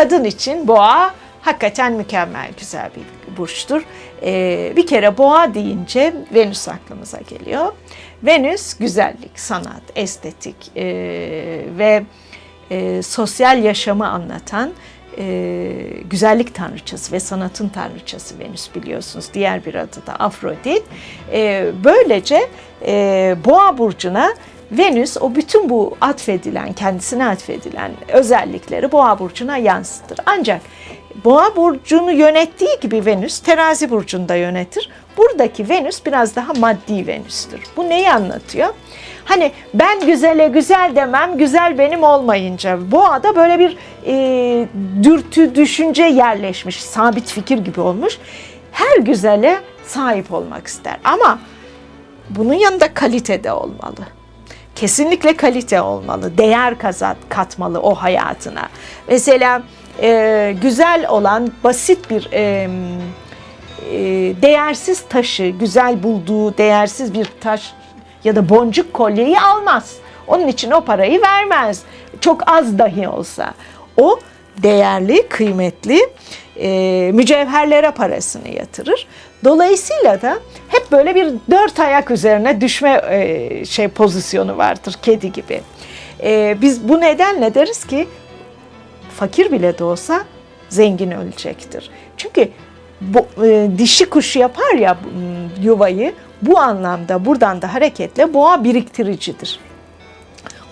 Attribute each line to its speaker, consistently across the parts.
Speaker 1: kadın için boğa hakikaten mükemmel güzel bir burçtur. Ee, bir kere boğa deyince Venüs aklımıza geliyor. Venüs güzellik, sanat, estetik ee, ve e, sosyal yaşamı anlatan e, güzellik tanrıçası ve sanatın tanrıçası Venüs biliyorsunuz. Diğer bir adı da Afrodit. E, böylece e, Boğa burcuna Venüs o bütün bu atfedilen, kendisine atfedilen özellikleri Boğa burcuna yansıtır. Ancak Boğa burcunu yönettiği gibi Venüs terazi burcunda yönetir. Buradaki Venüs biraz daha maddi Venüs'tür. Bu neyi anlatıyor? Hani ben güzele güzel demem, güzel benim olmayınca. Boğa'da böyle bir e, dürtü, düşünce yerleşmiş, sabit fikir gibi olmuş. Her güzele sahip olmak ister ama bunun yanında kalite de olmalı. Kesinlikle kalite olmalı, değer kazat, katmalı o hayatına. Mesela e, güzel olan basit bir e, e, değersiz taşı, güzel bulduğu değersiz bir taş ya da boncuk kolyeyi almaz. Onun için o parayı vermez. Çok az dahi olsa. O değerli, kıymetli e, mücevherlere parasını yatırır. Dolayısıyla da hep böyle bir dört ayak üzerine düşme e, şey pozisyonu vardır kedi gibi. E, biz bu nedenle deriz ki fakir bile de olsa zengin ölecektir. Çünkü bu, e, dişi kuş yapar ya yuvayı bu anlamda buradan da hareketle boğa biriktiricidir.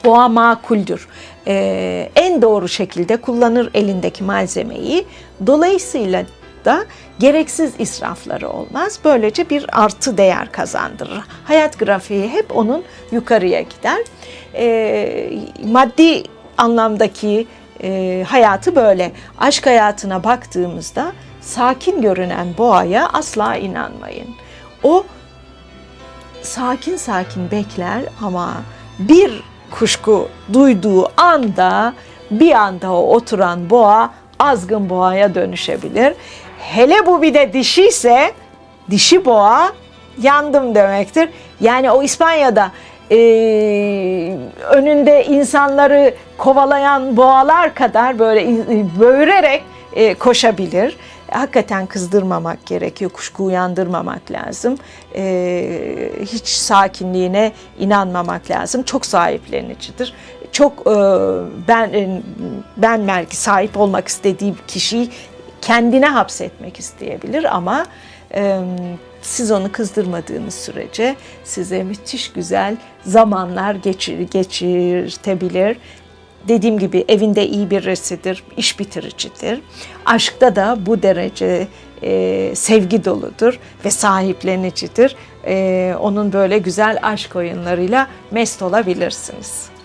Speaker 1: Boğa makuldür. Ee, en doğru şekilde kullanır elindeki malzemeyi. Dolayısıyla da gereksiz israfları olmaz. Böylece bir artı değer kazandırır. Hayat grafiği hep onun yukarıya gider. Ee, maddi anlamdaki e, hayatı böyle. Aşk hayatına baktığımızda sakin görünen boğaya asla inanmayın. O sakin sakin bekler ama bir kuşku duyduğu anda bir anda o oturan boğa azgın boğaya dönüşebilir. Hele bu bir de dişi ise dişi boğa yandım demektir. Yani o İspanya'da e, önünde insanları kovalayan boğalar kadar böyle e, böğürerek e, koşabilir. Hakikaten kızdırmamak gerekiyor, kuşku uyandırmamak lazım. E, hiç sakinliğine inanmamak lazım. Çok sahiplenicidir. Çok e, ben e, ben belki sahip olmak istediği kişiyi kendine hapsetmek isteyebilir ama e, siz onu kızdırmadığınız sürece size müthiş güzel zamanlar geçir, geçirtebilir. Dediğim gibi evinde iyi birisidir, iş bitiricidir. Aşkta da bu derece e, sevgi doludur ve sahiplenicidir. E, onun böyle güzel aşk oyunlarıyla mest olabilirsiniz.